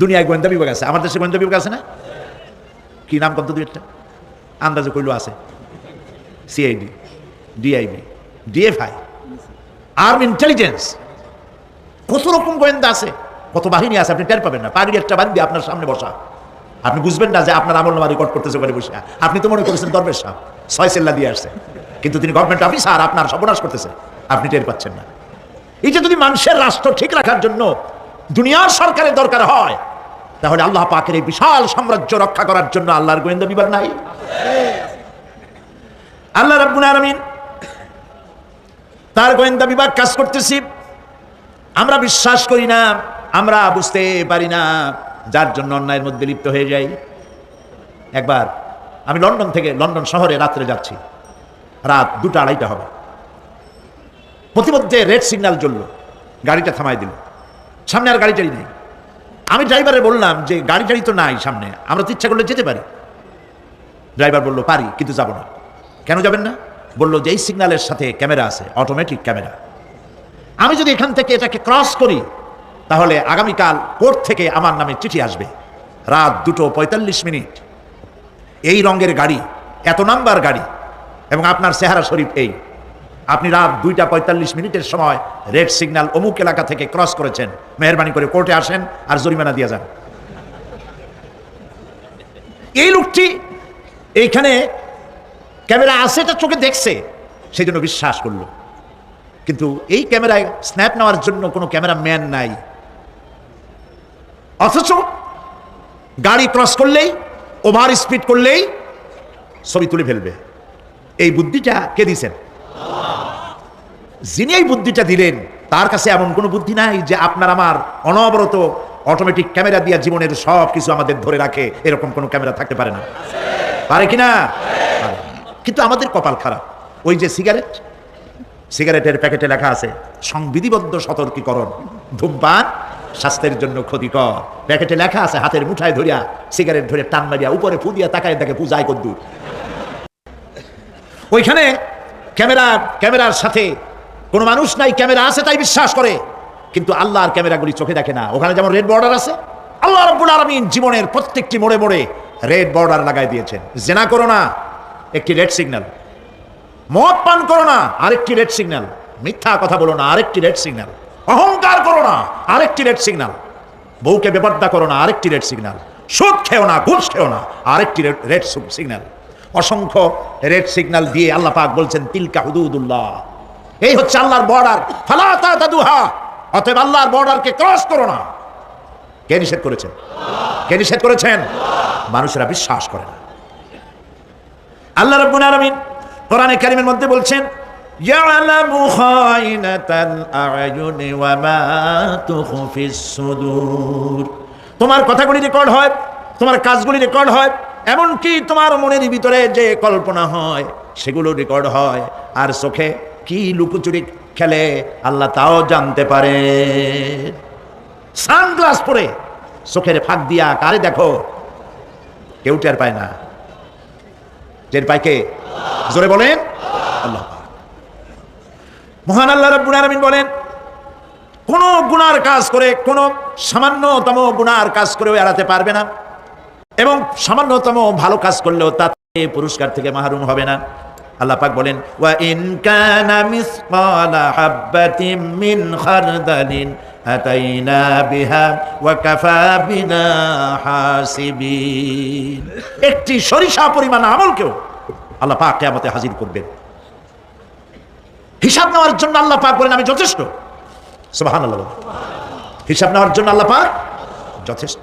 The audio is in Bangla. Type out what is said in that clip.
দুনিয়ায় গোয়েন্দা বিভাগ আছে। আমার দেশে গোয়েন্দা বিভাগ আছে না? কি নাম কত দুই একটা? আন্দাজে কইলো আছে। CID DIB DFI arm intelligence কত রকম গোয়েন্দা আছে? কত বাহিনী আছে আপনি টের পাবেন না। পাগড়ি একটা বান্ধি আপনার সামনে বসা। আপনি বুঝবেন না যে আপনার আমল নামা রেকর্ড করতেছে ওখানে বসে। আপনি তো মনে করেছেন দরবেশ সাহেব, ছয় সেল্লা দিয়ে আসছে। কিন্তু তিনি গভর্নমেন্ট অফিসার আপনার সর্বনাশ করতেছে। আপনি টের পাচ্ছেন না। এই যে যদি মানুষের রাষ্ট্র ঠিক রাখার জন্য দুনিয়ার সরকারের দরকার হয় তাহলে আল্লাহ পাকের এই বিশাল সাম্রাজ্য রক্ষা করার জন্য আল্লাহর গোয়েন্দা বিভাগ নাই। আল্লাহ রাব্বুল আলামিন তার গোয়েন্দা বিভাগ কাজ করতেছি। আমরা বিশ্বাস করি না, আমরা বুঝতে পারি না, যার জন্য অন্যায়ের মধ্যে লিপ্ত হয়ে যাই। একবার আমি লন্ডন থেকে, লন্ডন শহরে রাত্রে যাচ্ছি। রাত দুটা আড়াইটা হবে। প্রতিমধ্যে রেড সিগন্যাল জ্বললো, গাড়িটা থামাই দিল। সামনে আর গাড়ি টাড়ি নেই। আমি ড্রাইভারে বললাম যে, গাড়ি টাড়ি তো নাই সামনে, আমরা তো ইচ্ছা করলে যেতে পারি। ড্রাইভার বলল, পারি, কিন্তু যাব না। কেন যাবেন না? বলল, যে, এই সিগন্যালের সাথে ক্যামেরা আছে অটোমেটিক ক্যামেরা আমি যদি এখান থেকে এটাকে ক্রস করি, তাহলে আগামীকাল কোর্ট থেকে আমার নামে চিঠি আসবে। রাত দুটো পঁয়তাল্লিশ মিনিট। এই রঙের গাড়ি, এত নাম্বার গাড়ি, এবং আপনার চেহারা শরীফ এই। আপনি রাত দুইটা পঁয়তাল্লিশ মিনিটের সময় রেড সিগন্যাল অমুক এলাকা থেকে ক্রস করেছেন। মেহরবানি করে কোর্টে আসেন আর জরিমানা দিয়ে যান। এই লোকটি এইখানে ক্যামেরা আছে, এটা চোখে দেখছে সেই জন্য বিশ্বাস করল। কিন্তু এই ক্যামেরায় স্ন্যাপ নেওয়ার জন্য কোনো ক্যামেরা ম্যান নাই। অথচ গাড়ি ক্রস করলেই, ওভার স্পিড করলেই ছবি তুলে ফেলবে। এই বুদ্ধিটা কে দিয়েছেন? যিনি এই বুদ্ধিটা দিলেন, তার কাছে এমন কোনো বুদ্ধি নাই যে আপনার আমার অনবরত অটোমেটিক ক্যামেরা দিয়া জীবনের সব কিছু আমাদের ধরে রাখে, এরকম কোনো ক্যামেরা থাকতে পারে না। পারে কি না? কিন্তু আমাদের কপাল খারাপ। ওই যে সিগারেট, সিগারেটের প্যাকেটে লেখা আছে, সংবিধিবদ্ধ সতর্কীকরণ, ধূমপান স্বাস্থ্যের জন্য ক্ষতিকর। প্যাকেটে লেখা আছে, হাতের মুঠায় ধরিয়া সিগারেট ধরে টান মারিয়া উপরে ফু দিয়া তাকায় দেখে পূজায় কদ্দুর। ওইখানে ক্যামেরা, ক্যামেরার সাথে কোনো মানুষ নাই, ক্যামেরা আছে, তাই বিশ্বাস করে। কিন্তু আল্লাহর ক্যামেরাগুলি চোখে দেখে না। ওখানে যেমন রেড বর্ডার আছে, আল্লাহ রব্বুল আলমিন জীবনের প্রত্যেকটি মোড়ে মোড়ে রেড বর্ডার লাগাই দিয়েছেন। জেনা করো না, একটি রেড সিগন্যাল। মদ পান করো না, আরেকটি রেড সিগন্যাল। মিথ্যা কথা বলো না, আরেকটি রেড সিগন্যাল। অহংকার করো না, আরেকটি রেড সিগন্যাল। বউকে বেপর্দা করো না, আরেকটি রেড সিগন্যাল। সুদ খেও না, ঘুষ খেও না, আরেকটি রেড সিগন্যাল। অসংখ্য রেড সিগন্যাল দিয়ে আল্লাহ পাক বলছেন, তিলকা হুদুদুল্লাহ। এই হচ্ছে আল্লাহর বর্ডার। ফালাতা দাদুহা অতএব আল্লাহর বর্ডারকে ক্রস করো না। কে নিষেধ করেছেন? কে নিষেধ করেছেন? মানুষেরা বিশ্বাস করে না। আল্লাহ রাব্বুল আলামিন কোরআনে কারীমের মধ্যে বলছেন খাইনাতাল আ'য়ুনি ওয়া মা তুখফিস সুদূর। তোমার কথাগুলি রেকর্ড হয়, তোমার কাজগুলি রেকর্ড হয়, এমনকি তোমার মনের ভিতরে যে কল্পনা হয়, সেগুলো রেকর্ড হয়। আর চোখে কি লুকোচুরি খেলে আল্লাহ তাও জানতে পারে। সানগ্লাস পরে চোখের ফাঁক দিয়া কারে দেখো? কেউ টের পায় না। টের পায় কে? জোরে বলেন। আল্লাহ মহান আল্লাহ রাব্বুল আলামিন বলেন, কোন গুনার কাজ করে কোন সামান্যতম গুনার কাজ করেও এড়াতে পারবে না এবং সামান্যতম ভালো কাজ করলেও তাতে পুরস্কার থেকে মাহরুম হবে না। আল্লাহ পাক বলেন, ওয়া ইন কানা মিসকালা হাববাতিন মিন খারদালিন আতাইনা বিহা ওয়া কাফা বিনা হাসিবিন। একটি সরিষা পরিমাণ আমলকেও আল্লাহ পাক কিয়ামতে হাজির করবেন। হিসাব নেওয়ার জন্য আল্লাহ পাক বলেন, আমি যথেষ্ট। সুবহানাল্লাহ হিসাব নেওয়ার জন্য আল্লাহ পাক যথেষ্ট।